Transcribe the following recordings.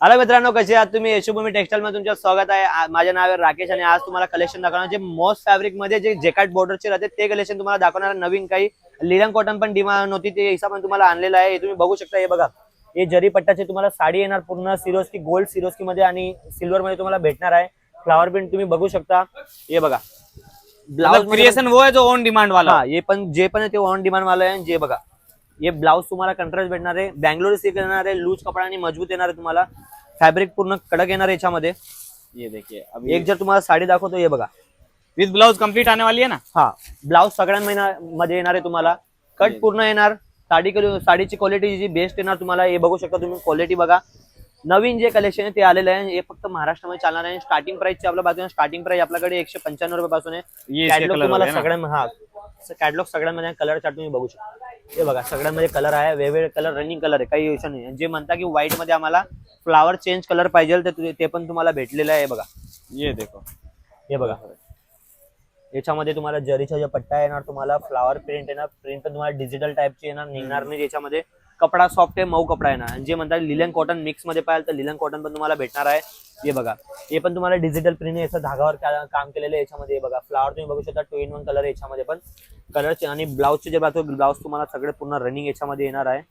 Hello मित्रांनो कसे आहात तुम्ही? यशोभूमी टेक्सटाईल मध्ये तुमचं स्वागत आहे. आ- माझे नाव आहे राकेश आणि आज तुम्हाला कलेक्शन दाखवणार जे मॉस फॅब्रिकमध्ये जे जेकाट बॉर्डरचे राहते ते कलेक्शन तुम्हाला दाखवणार आहे. नवीन काही लिलन कॉटन पण डिमांड होती ते हिसाब तुम्हाला आणलेलं आहे. हे तुम्ही बघू शकता हे बघा. हे जरी पट्टाचे तुम्हाला साडी येणार पूर्ण सिरोस्की गोल्ड सिरोस्की मध्ये आणि सिल्वर मध्ये तुम्हाला भेटणार आहे. फ्लावर प्रिंट तुम्ही बघू शकता. हे बघा. ब्लाउज क्रिएशन वो है जो ऑन डिमांड वाला. हा हे पण जे पण आहे ते ऑन डिमांड वाला आहे. जे बघा. हे ब्लाऊज तुम्हाला कंट्रास्ट भेटणार आहे. बँगलोर सिल्क येणार आहे लूज कपडा आणि मजबूत येणार आहे तुम्हाला. फॅब्रिक पूर्ण कडक येणार आहे याच्यामध्ये. ये देखिए अभी एक जर तुम्हाला साडी दाखवतो हे बघा. विद ब्लाउज कंप्लीट आने वाली है ना? हा ब्लाऊज सगळ्या महिना मध्ये येणार आहे तुम्हाला. कट पूर्ण येणार. साडी साडीची क्वालिटी जी बेस्ट येणार तुम्हाला हे बघू शकता तुम्ही. क्वालिटी बघा. नवीन जे कलेक्शन आहे ते आलेलं आहे. हे फक्त महाराष्ट्रामध्ये चालणार आहे. स्टार्टिंग प्राइस आपल्या बाजूने स्टार्टिंग प्राइस आपल्याकडे एकशे पंच्याण्णव रुपयापासून आहे. ये इसके कॅटलॉग तुम्हाला? सगळ्या हा. कॅटलॉग सगळ्यांमध्ये कलर चार्ट तुम्ही बघू शकता. हे बघा सगळ्यांमध्ये कलर आहे. वेगवेगळे कलर रनिंग कलर आहे. काही विषय नाही. जे म्हणता की व्हाईटमध्ये आम्हाला फ्लावर चेंज कलर पाहिजे ते- ते पण तुम्हाला भेटलेलं आहे. बघा. ये देखो. हे बघा. याच्यामध्ये तुम्हाला जरीचा जो पट्टा येणार तुम्हाला फ्लावर प्रिंट येणार. प्रिंट पण तुम्हाला डिजिटल टाईपची येणार. निघणार नाही. याच्यामध्ये कपडा सॉफ्ट आहे मऊ कपडा येणार आणि जे म्हणतात लिलन कॉटन मिक्समध्ये पाहिजे तर लिलन कॉटन पण तुम्हाला भेटणार आहे. हे बघा. हे पण तुम्हाला डिजिटल प्रिंट याचं धागावर काम केलेलं आहे याच्यामध्ये. बघा. फ्लावर तुम्ही बघू शकता टू इन वन कलर याच्यामध्ये पण. कलरचे आणि ब्लाऊजचे जे बाजू ब्लाऊज तुम्हाला सगळे पूर्ण रनिंग याच्यामध्ये येणार आहे.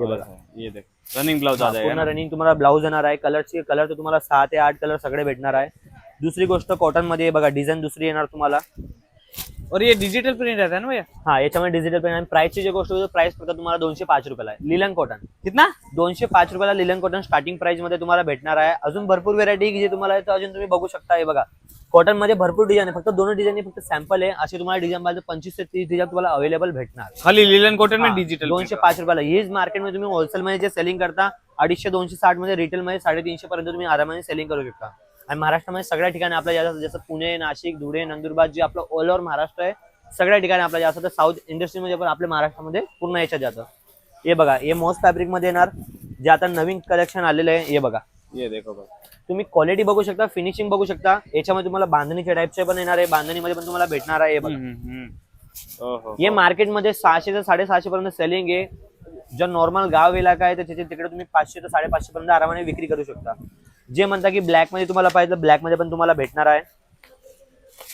हे रनिंग जाएगा पूर्ण ना? रनिंग तुम्हाला ब्लाऊज येणार आहे. कलरची कलर तर तुम्हाला सहा ते आठ कलर सगळे भेटणार आहे. दुसरी गोष्ट कॉटनमध्ये बघा डिझाईन दुसरी येणार तुम्हाला. और ये डिजिटल प्रिंट रहता है ना भैया? हा याच्यामध्ये डिजिटल आणि प्राइसची जी गोष्ट होती प्राइस फक्त तुम्हाला दोनशे पाच रुपयाला आहे लिलन कॉटन कितना? दोनशे पाच रुपयाला लिलन कॉटन स्टार्टिंग प्राइसमध्ये तुम्हाला भेटणार आहे. अजून भरपूर व्हेरायटी जे तुम्हाला आहे, अजून तुम्ही बघू शकता. हे बघा कॉटनमध्ये भरपूर डिझाईन आहे. फक्त दोन डिझाईन फक्त सॅम्पल आहे. असे तुम्हाला डिझाईन पाहिजे पंचवीस ते तीस डिझाईन तुम्हाला अवेलेबल भेटणार. खाली लिलन कॉटन में डिजिटल दोनशे पाच रुपयाला. हीच मार्केटमध्ये तुम्ही होलसेल मध्ये जे सेलिंग करता अडीचशे दोनशे साठमध्ये रिटेल मध्ये साडेतीनशे पर्यंत तुम्ही आरामाने सेलिंग करू शकता. आणि महाराष्ट्रामध्ये सगळ्या ठिकाणी आपल्या जसं जसं पुणे नाशिक धुळे नंदुरबार जे आपलं ऑल ओव्हर महाराष्ट्र आहे सगळ्या ठिकाणी आपल्या जास्त तर साऊथ इंडस्ट्रीमध्ये पण आपल्या महाराष्ट्रामध्ये पूर्ण याच्यात जातं हे बघा हे मॉस फॅब्रिकमध्ये येणार जे आता नवीन कलेक्शन आलेलं आहे हे बघा. ये देखो बस तुम्ही क्वालिटी बघू शकता फिनिशिंग बघू शकता याच्यामध्ये तुम्हाला बांधणीच्या टाईपचे पण येणार आहे बांधणीमध्ये पण तुम्हाला भेटणार आहे हे बघा. हे मार्केटमध्ये सहाशे ते साडेसहाशे पर्यंत सेलिंग आहे. जो नॉर्मल गाव इलाका आहे तर त्याचे तिकडे तुम्ही पाचशे ते साडेपाचशे पर्यंत आरामाने विक्री करू शकता. जे म्हणता की ब्लॅकमध्ये तुम्हाला पाहिजे ब्लॅकमध्ये पण तुम्हाला भेटणार आहे.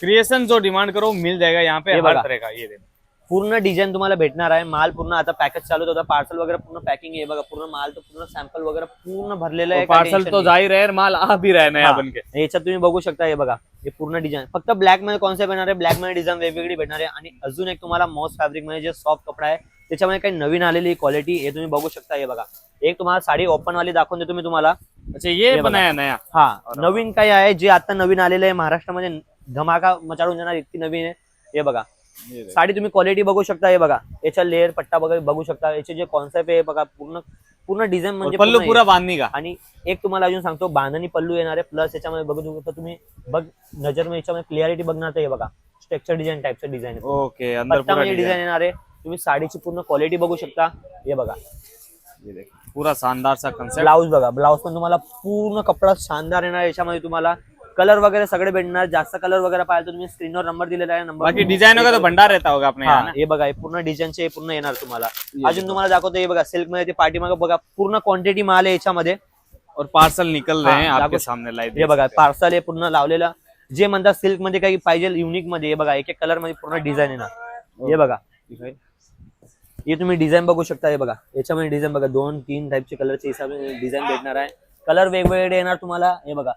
क्रिएशन जो डिमांड करो मिल जाएगा यहाँ पे ये हर बघा. तरह का ये देखो. पूर्ण डिझाईन तुम्हाला भेटणार आहे. माल पूर्ण आता पॅकेज चालू होता पार्सल वगैरे पूर्ण पॅकिंग आहे. बघा पूर्ण माल तर पूर्ण सॅम्पल वगैरे पूर्ण भरलेलं आहे काही पार्सल तो है माल आ भी रहा नया हा. बन के. याच्यात तुम्ही बघू शकता हे बघा हे पूर्ण डिझाईन फक्त ब्लॅकमध्ये कॉन्सेप्ट येणार आहे ब्लॅकमध्ये डिझाईन वेगवेगळी भेटणार आहे. आणि अजून एक तुम्हाला मॉस फॅब्रिकमध्ये जे सॉफ्ट कपडा आहे त्याच्यामध्ये काही नवीन आलेली क्वालिटी हे तुम्ही बघू शकता हे बघा. एक तुम्हाला साडी ओपन वाली दाखवून देतो मी तुम्हाला. अच्छा ये बघा. बनाया नया. हा नवीन काय आहे जे आता नवीन आलेलं आहे महाराष्ट्रामध्ये. धमाका मचाडून जाणार इतकी नवीन आहे. हे बघा. साडी तुम्ही क्वालिटी बघू शकता हे बघा. याच्या लेअर पट्टा वगैरे बघू शकता. याचे जे कॉन्सेप्ट आहे बघा पूर्ण पूर्ण डिझाईन म्हणजे पल्लू पूर्ण पूरा बांधनी का? आहे. आणि एक तुम्हाला अजून सांगतो बांधणी पल्लू येणार आहे. प्लस याच्यामध्ये बघू शकता तुम्ही बघ नजरमध्ये याच्यामध्ये क्लिअरिटी बघणार तर हे बघा. स्ट्रक्चर डिझाईन टाईपचं डिझाईन ओके डिझाईन येणार आहे. तुम्ही साडीची पूर्ण क्वालिटी बघू शकता. हे बघा. पूरा शानदार सा कंसेप्ट ब्लाऊज बघा ब्लाऊज पण तुम्हाला पूर्ण कपडा शानदार येणार. याच्यामध्ये तुम्हाला. कलर वगैरे सगळे भेटणार जास्त कलर वगैरे पाहिजे तुम्ही स्क्रीनवर नंबर दिलेला आहे नंबर बाकी डिजाइनों का तो भंडार रहता होगा अपने यहाँ हा? हे बघा हे पूर्ण डिझाईनचे पूर्ण येणार तुम्हाला. अजून तुम्हाला दाखवतो हे बघा सिल्कमध्ये ते पाठी मागे बघा पूर्ण क्वांटिटी माल आहे याच्यामध्ये. और पार्सल निकल रहे हाँ, हैं आपके लागू- सामने लाइव हे बघा पार्सल आहे पूर्ण लावलेलं. जे म्हणतात सिल्कमध्ये काही पाहिजे युनिकमध्ये हे बघा एक एक कलरमध्ये पूर्ण डिझाईन येणार. हे बघा. हे तुम्ही डिझाईन बघू शकता हे बघा. याच्यामध्ये डिझाईन बघा दोन तीन टाईपचे कलरचे हिसाबे डिझाईन भेटणार आहे. कलर वेगवेगळे येणार तुम्हाला हे बघा.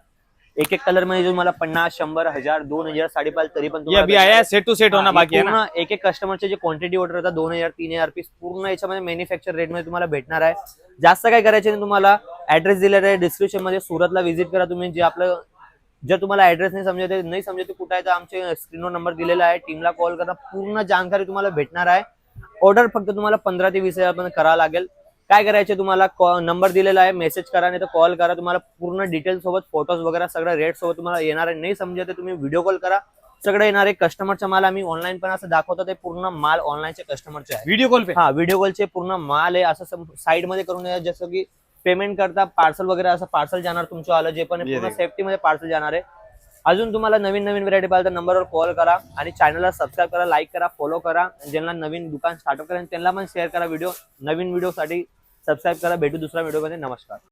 एक एक कलरमध्ये तुम्हाला पन्नास शंभर हजार दोन हजार साडे पाच तरी पण सेट टू सेट होना हा, बाकी ना? पूर्ण एक एक कस्टमरचे जे क्वांटिटी ऑर्डर होतात दोन हजार तीन हजार पीस पूर्ण याच्यामध्ये मॅन्युफॅक्चर रेटमध्ये तुम्हाला भेटणार आहे. जास्त काय करायचे नाही तुम्हाला ऍड्रेस दिलेला आहे डिस्क्रिप्शनमध्ये सुरतला व्हिजिट करा तुम्ही जे आपलं जर तुम्हाला ऍड्रेस नाही समजत नाही समजत कुठे आहे तर आमचे स्क्रीनवर नंबर दिलेला आहे टीमला कॉल करा पूर्ण जानकारी तुम्हाला भेटणार आहे. ऑर्डर फक्त तुम्हाला पंधरा ते वीस हजार पर्यंत करावं लागेल. काय करायचे तुम्हाला? नंबर दिलेला आहे मेसेज करा नाही तर कॉल करा. तुम्हाला पूर्ण डिटेल सोबत फोटोज वगैरे सगळं रेट सोबत तुम्हाला येणार आहे. नाही समजत तुम्ही व्हिडिओ कॉल करा. सगळं येणार आहे. कस्टमरचा माल आम्ही ऑनलाईन पण असं दाखवतो ते पूर्ण माल ऑनलाईनचे कस्टमरचे आहे. वीडियो कॉल हा व्हिडिओ कॉलचे पूर्ण माल आहे. असं साईडमध्ये करून जसं की पेमेंट करता पार्सल वगैरे असं पार्सल जाणार तुमचं आलं जे पण पूर्ण. सेफ्टी मध्ये पार्सल जाणार आहे. अजून तुम्हाला नवीन नवीन व्हरायटी पाहिजे तर नंबरवर कॉल करा आणि चॅनलला सबस्क्राईब करा लाईक करा फॉलो करा. ज्यांना नवीन दुकान स्टार्टअप करा त्यांना पण शेअर करा व्हिडिओ नवीन व्हिडिओसाठी सबस्क्राईब करा. भेटू दुसऱ्या व्हिडिओमध्ये नमस्कार.